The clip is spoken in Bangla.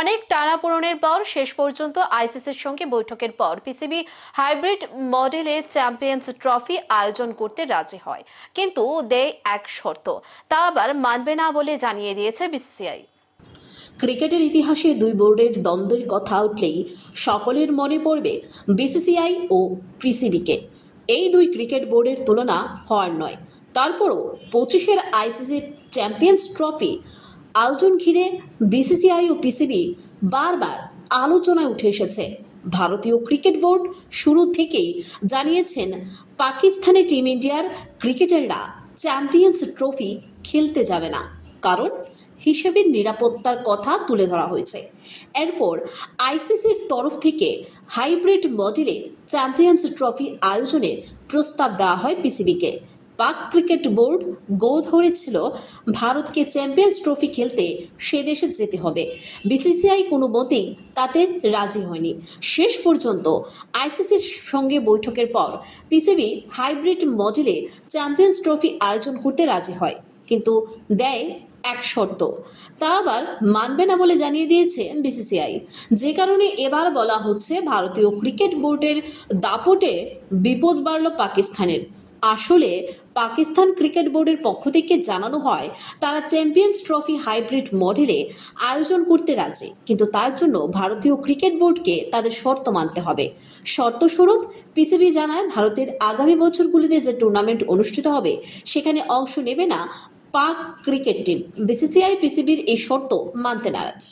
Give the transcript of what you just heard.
অনেক টানাপোড়েনের পর শেষ পর্যন্ত আইসিসির সঙ্গে বৈঠকের পর পিসিবি হাইব্রিড মডেলে চ্যাম্পিয়ন্স ট্রফি আয়োজন করতে রাজি হয়। কিন্তু দেয় এক শর্ত, তা আবার মানবে না বলে জানিয়ে দিয়েছে বিসিসিআই। ক্রিকেটের ইতিহাসে দুই বোর্ডের দ্বন্দ্বের কথা উঠলেই সকলের মনে পড়বে বিসিসিআই ও পিসিবিকে। এই দুই ক্রিকেট বোর্ডের তুলনা হওয়ার নয়। তারপরও পঁচিশের আইসিসি চ্যাম্পিয়ন্স ট্রফি আয়োজন ঘিরে বিসিসিআই ও পিসিবি বারবার আলোচনায় উঠে এসেছে। ভারতীয় ক্রিকেট বোর্ড শুরু থেকেই জানিয়েছেন, পাকিস্তানি টিম ইন্ডিয়ার ক্রিকেটাররা চ্যাম্পিয়ন্স ট্রফি খেলতে যাবে না। কারণ, হিসেবে নিরাপত্তার কথা তুলে ধরা হয়েছে। এরপর আইসিসির তরফ থেকে হাইব্রিড মডেলে চ্যাম্পিয়ন্স ট্রফি আয়োজনের প্রস্তাব দেওয়া হয় পিসিবিকে পাক ক্রিকেট বোর্ড গো ধরেছিল ভারতকে চ্যাম্পিয়ন্স ট্রফি খেলতে সে দেশে যেতে হবে। বিসিসিআই কোনো মতেই তাতে রাজি হয়নি। শেষ পর্যন্ত আইসিসির সঙ্গে বৈঠকের পর পিসিবি হাইব্রিড মডেলে চ্যাম্পিয়ন্স ট্রফি আয়োজন করতে রাজি হয়, কিন্তু দেয় এক শর্ত। তা আবার মানবে না বলে জানিয়ে দিয়েছে বিসিসিআই। যে কারণে এবার বলা হচ্ছে ভারতীয় ক্রিকেট বোর্ডের দাপটে বিপদ বাড়ল পাকিস্তানের। আসলে পাকিস্তান ক্রিকেট বোর্ডের পক্ষ থেকে জানানো হয়, তারা চ্যাম্পিয়ন্স ট্রফি হাইব্রিড মডেলে আয়োজন করতে রাজি। কিন্তু তার জন্য ভারতীয় ক্রিকেট বোর্ডকে তাদের শর্ত মানতে হবে। শর্তস্বরূপ পিসিবি জানায়, ভারতের আগামী বছরগুলিতে যে টুর্নামেন্ট অনুষ্ঠিত হবে, সেখানে অংশ নেবে না পাক ক্রিকেট টিম। বিসিসিআই, পিসিবির এই শর্ত মানতে নারাজ।